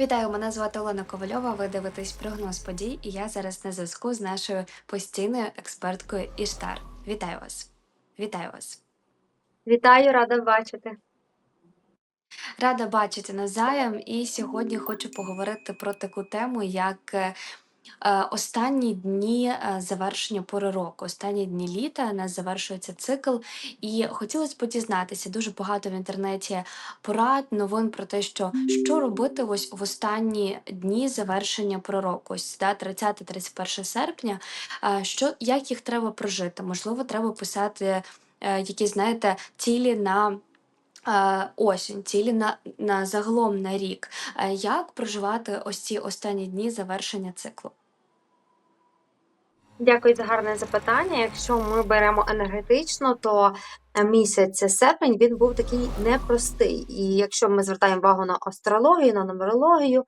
Вітаю, мене звати Олена Ковальова. Ви дивитесь прогноз подій, і я зараз на зв'язку з нашою постійною експерткою Іштар. Вітаю вас! Вітаю вас! Вітаю, рада бачити. Рада бачити назаєм. І сьогодні хочу поговорити про таку тему, як е, останні дні е, завершення пори року, останні дні літа у нас завершується цикл. І хотілося б дізнатися дуже багато в інтернеті порад, новин про те, що що робити ось в останні дні завершення пори року, ось да, 30-31 серпня. е, Що як їх треба прожити? Можливо, треба писати е, якісь, знаєте, цілі на. Е, Осінь, цілі на, на загалом на рік. Е, Як проживати ось ці останні дні завершення циклу? Дякую за гарне запитання. Якщо ми беремо енергетично, то місяць серпень він був такий непростий. І якщо ми звертаємо увагу на астрологію, на нумерологію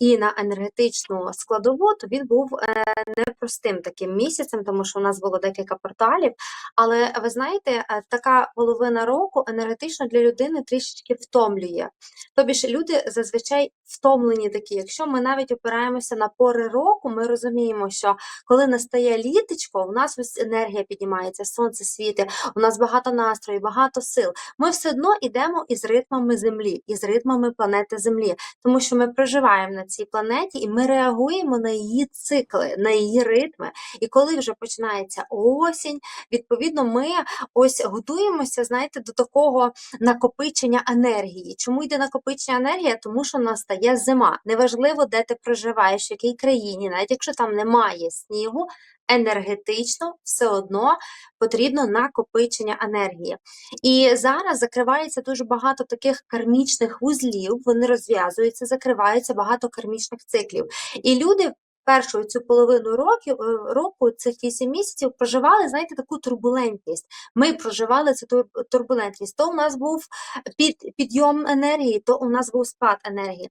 і на енергетичну складову, то він був е, непростим таким місяцем, тому що у нас було декілька порталів. Але ви знаєте, е, така половина року енергетично для людини трішечки втомлює. Тобі ж люди зазвичай втомлені такі. Якщо ми навіть опираємося на пори року, ми розуміємо, що коли настає літочко, у нас ось енергія піднімається, сонце світить, у нас багато настрою, багато сил. Ми все одно йдемо із ритмами Землі, із ритмами планети Землі, тому що ми проживаємо на цій планеті і ми реагуємо на її цикли, на її ритми. І коли вже починається осінь, відповідно, ми ось готуємося, знаєте, до такого накопичення енергії. Чому йде накопичення енергії? Тому що настає зима. Неважливо, де ти проживаєш, в якій країні, навіть якщо там немає снігу, енергетично все одно потрібно накопичення енергії. І зараз закривається дуже багато таких кармічних вузлів, вони розв'язуються, закриваються багато кармічних циклів. І люди. Першу цю половину років року цих 8 місяців проживали, знаєте, таку турбулентність. Ми проживали цю турбулентність. То у нас був під, підйом енергії, то у нас був спад енергії.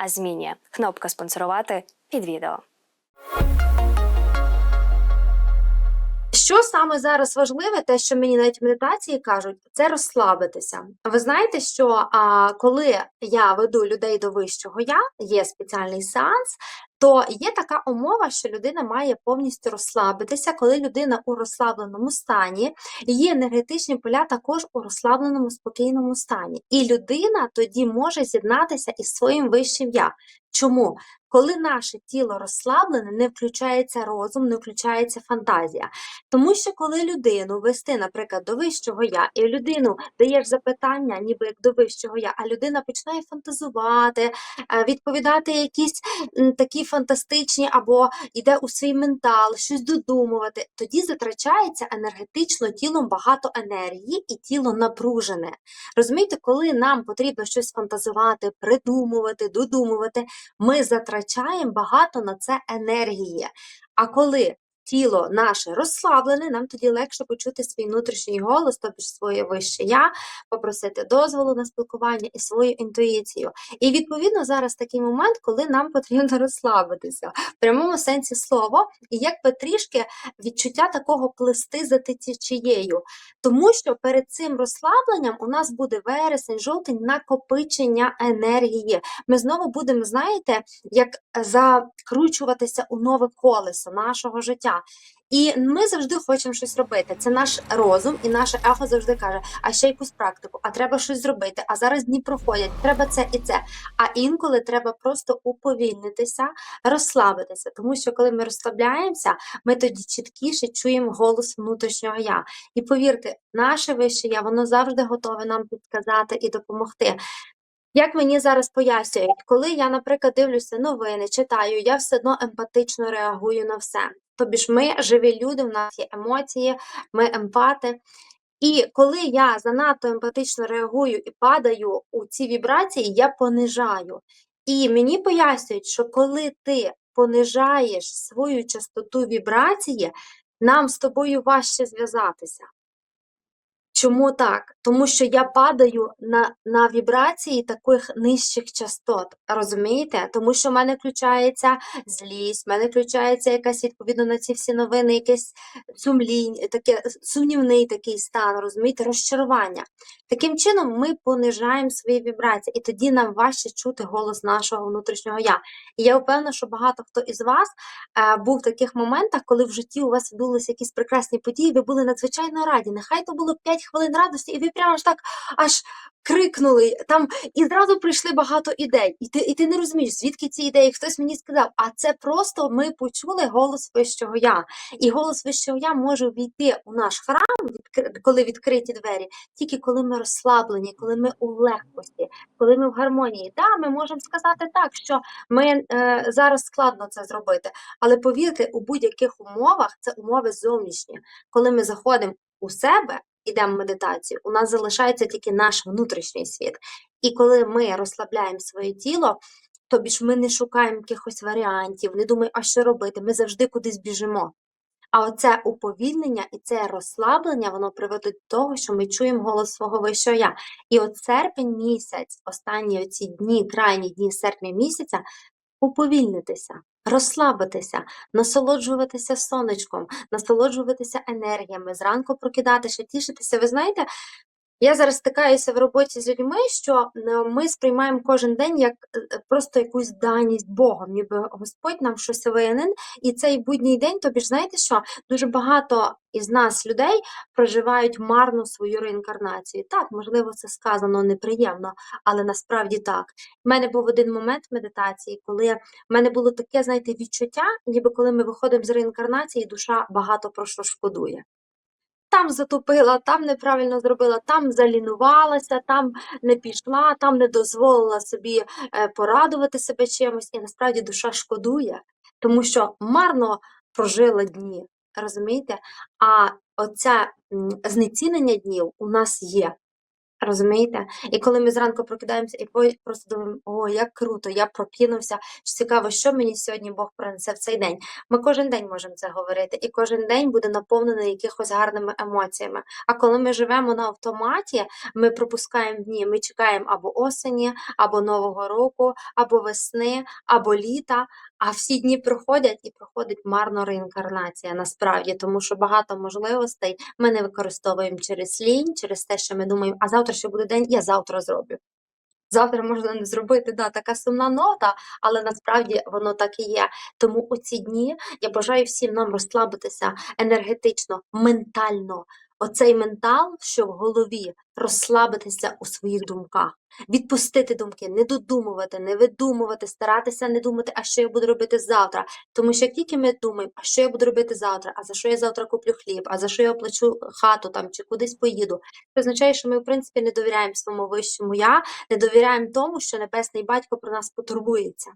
а змінює. Кнопка спонсорувати під відео. Що саме зараз важливе, те, що мені навіть медитації кажуть, це розслабитися. Ви знаєте, що а, коли я веду людей до вищого я, є спеціальний сеанс, то є така умова, що людина має повністю розслабитися, коли людина у розслабленому стані, її енергетичні поля також у розслабленому спокійному стані. І людина тоді може з'єднатися із своїм вищим я. Чому? Коли наше тіло розслаблене, не включається розум, не включається фантазія. Тому що коли людину вести, наприклад, до вищого я, і людину даєш запитання, ніби як до вищого я, а людина починає фантазувати, е, відповідати якісь такі фантастичні, або йде у свій ментал, щось додумувати, тоді затрачається енергетично тілом багато енергії і тіло напружене. Розумієте, коли нам потрібно щось фантазувати, придумувати, додумувати, ми затрачаємо багато на це енергії. А коли тіло наше розслаблене, нам тоді легше почути свій внутрішній голос, тобто своє вище я, попросити дозволу на спілкування і свою інтуїцію. І відповідно зараз такий момент, коли нам потрібно розслабитися в прямому сенсі слова, і якби трішки відчуття такого плести за течією. Тому що перед цим розслабленням у нас буде вересень, жовтень, накопичення енергії. Ми знову будемо, знаєте, як закручуватися у нове колесо нашого життя. І ми завжди хочемо щось робити. Це наш розум, і наше ехо завжди каже: а ще якусь практику, а треба щось зробити. А зараз дні проходять, треба це і це. А інколи треба просто уповільнитися, розслабитися, тому що коли ми розслабляємося, ми тоді чіткіше чуємо голос внутрішнього я. І повірте, наше вище я воно завжди готове нам підказати і допомогти. Як мені зараз пояснюють, коли я, наприклад, дивлюся новини, читаю, я все одно емпатично реагую на все. Тобі ж ми живі люди, в нас є емоції, ми емпати. І коли я занадто емпатично реагую і падаю у ці вібрації, я понижаю. І мені пояснюють, що коли ти понижаєш свою частоту вібрації, нам з тобою важче зв'язатися. Чому так? Тому що я падаю на, на вібрації таких нижчих частот, розумієте? Тому що в мене включається злість, в мене включається якась відповідно на ці всі новини, якесь сумлінь, таке сумнівний такий стан, розумієте, розчарування. Таким чином, ми понижаємо свої вібрації, і тоді нам важче чути голос нашого внутрішнього я. І я впевнена, що багато хто із вас е, був в таких моментах, коли в житті у вас відбулися якісь прекрасні події, ви були надзвичайно раді. Нехай то було 5 хвилин радості, і ви прямо ж так аж крикнули там, і зразу прийшли багато ідей. І ти, і ти не розумієш, звідки ці ідеї? Хтось мені сказав, а це просто ми почули голос вищого я. І голос вищого я може війти у наш храм, коли відкриті двері, тільки коли ми розслаблені, коли ми у легкості, коли ми в гармонії. Да, ми можемо сказати так, що ми е, зараз складно це зробити, але повірте, у будь-яких умовах це умови зовнішні. Коли ми заходимо у себе, йдемо в медитацію, у нас залишається тільки наш внутрішній світ. І коли ми розслабляємо своє тіло, тобі ж ми не шукаємо якихось варіантів, не думаємо, а що робити. Ми завжди кудись біжимо. А оце уповільнення і це розслаблення, воно приводить до того, що ми чуємо голос свого вищого я. І от серпень місяць, останні оці дні, крайні дні серпня місяця, уповільнитися, розслабитися, насолоджуватися сонечком, насолоджуватися енергіями, зранку прокидатися, тішитися. Ви знаєте, я зараз стикаюся в роботі з людьми, що е, ми сприймаємо кожен день як е, просто якусь даність Богом, ніби Господь нам щось винен, і цей будній день, тобі ж знаєте що? Дуже багато із нас людей проживають марно свою реінкарнацію. Так, можливо, це сказано неприємно, але насправді так. У мене був один момент медитації, коли в мене було таке, знаєте, відчуття, ніби коли ми виходимо з реінкарнації, душа багато про що шкодує. Там затупила, там неправильно зробила, там залінувалася, там не пішла, там не дозволила собі е, порадувати себе чимось, і насправді душа шкодує, тому що марно прожила дні, розумієте? А оце знецінення днів у нас є. Розумієте? І коли ми зранку прокидаємося і просто думаємо, о, як круто, я прокинувся. Цікаво, що мені сьогодні Бог принесе в цей день. Ми кожен день можемо це говорити, і кожен день буде наповнений якихось гарними емоціями. А коли ми живемо на автоматі, ми пропускаємо дні, ми чекаємо або осені, або Нового року, або весни, або літа. А всі дні проходять і проходить марно реінкарнація насправді, тому що багато можливостей ми не використовуємо через лінь, через те, що ми думаємо, а завтра ще буде день, я завтра зроблю. Завтра можна не зробити, да, така сумна нота, але насправді воно так і є. Тому у ці дні я бажаю всім нам розслабитися енергетично, ментально. Оцей ментал, що в голові, розслабитися у своїх думках, відпустити думки, не додумувати, не видумувати, старатися не думати, а що я буду робити завтра. Тому що як тільки ми думаємо, а що я буду робити завтра, а за що я завтра куплю хліб, а за що я оплачу хату там чи кудись поїду, це означає, що ми, в принципі, не довіряємо своєму вищому я, не довіряємо тому, що Небесний Батько про нас потурбується.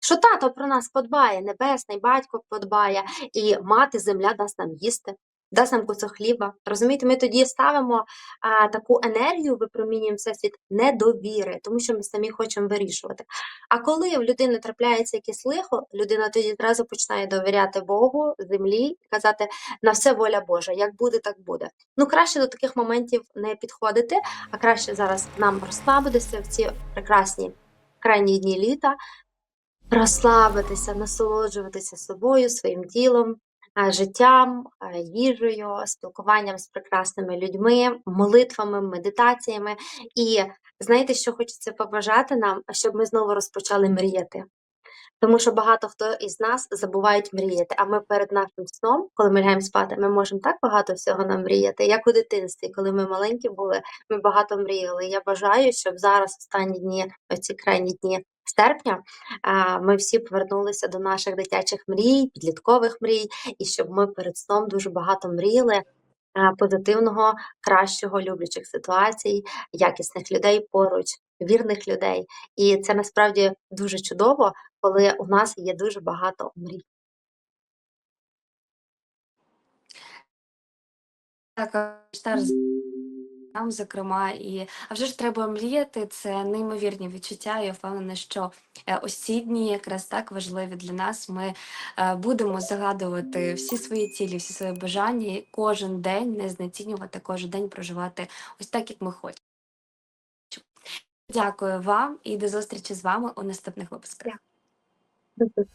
Що тато про нас подбає, Небесний Батько подбає, і мати земля дасть нам їсти, дасть нам кусок хліба. Розумієте, ми тоді ставимо а, таку енергію, випромінюємо всесвіт недовіри, тому що ми самі хочемо вирішувати. А коли в людини трапляється якесь лихо, людина тоді одразу починає довіряти Богу, землі і казати на все воля Божа, як буде, так буде. Ну краще до таких моментів не підходити, а краще зараз нам розслабитися в ці прекрасні крайні дні літа, розслабитися, насолоджуватися собою, своїм тілом, життям, їжею, спілкуванням з прекрасними людьми, молитвами, медитаціями. І знаєте, що хочеться побажати нам, щоб ми знову розпочали мріяти. Тому що багато хто із нас забувають мріяти, а ми перед нашим сном, коли ми лягаємо спати, ми можемо так багато всього намріяти, як у дитинстві, коли ми маленькі були, ми багато мріяли. Я бажаю, щоб зараз останні дні, оці крайні дні серпня, ми всі повернулися до наших дитячих мрій, підліткових мрій, і щоб ми перед сном дуже багато мріяли. Позитивного, кращого, люблячих ситуацій, якісних людей поруч, вірних людей. І це насправді дуже чудово, коли у нас є дуже багато мрій. Так, нам, зокрема, і а вже ж треба мріяти. Це неймовірні відчуття. Я впевнена, що е, ось ці дні якраз так важливі для нас. Ми е, будемо загадувати всі свої цілі, всі свої бажання, і кожен день не знецінювати, кожен день проживати ось так, як ми хочемо. Дякую вам і до зустрічі з вами у наступних випусках. Дякую.